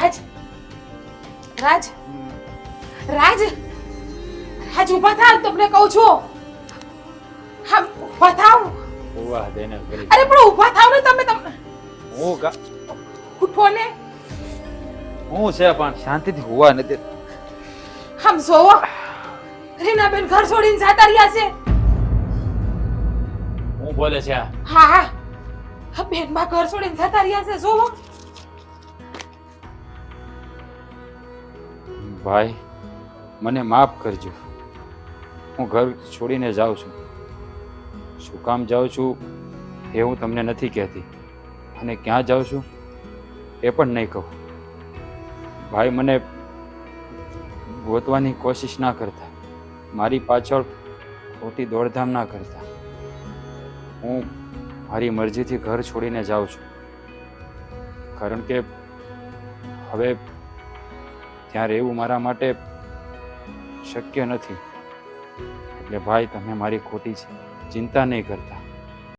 રાજ. રાજ. રાજ. રાજ ઊભા થાવ તમને કહું છું. હા ઊભા થાવ. હોવા દેને અરે પણ ઊભા થાવ ને તમે તમને હું કા ઉઠો ને. હું છે પણ શાંતિથી હોવા નથી. આમ જોવો રીનાબેન ઘર છોડીને જાતા રહ્યા છે. હું બોલે છે હા હા. હા બેનમાં ઘર છોડીને જતા રહ્યા છે જોવો. ભાઈ મને માફ કરજો. હું ઘર છોડીને જાઉં છું. શું કામ જાઉં છું એ હું તમને નથી કહેતી. અને ક્યાં જાઉં છું એ પણ નહીં કહું. ભાઈ મને ગોતવાની કોશિશ ના કરતા. મારી પાછળ ખોટી દોડધામ ના કરતા. હું મારી મરજીથી ઘર છોડીને જાઉં છું. કારણ કે હવે ત્યાં રહેવું મારા માટે શક્ય નથી. એટલે ભાઈ, તમે મારી ખોટી ચિંતા નહીં કરતા.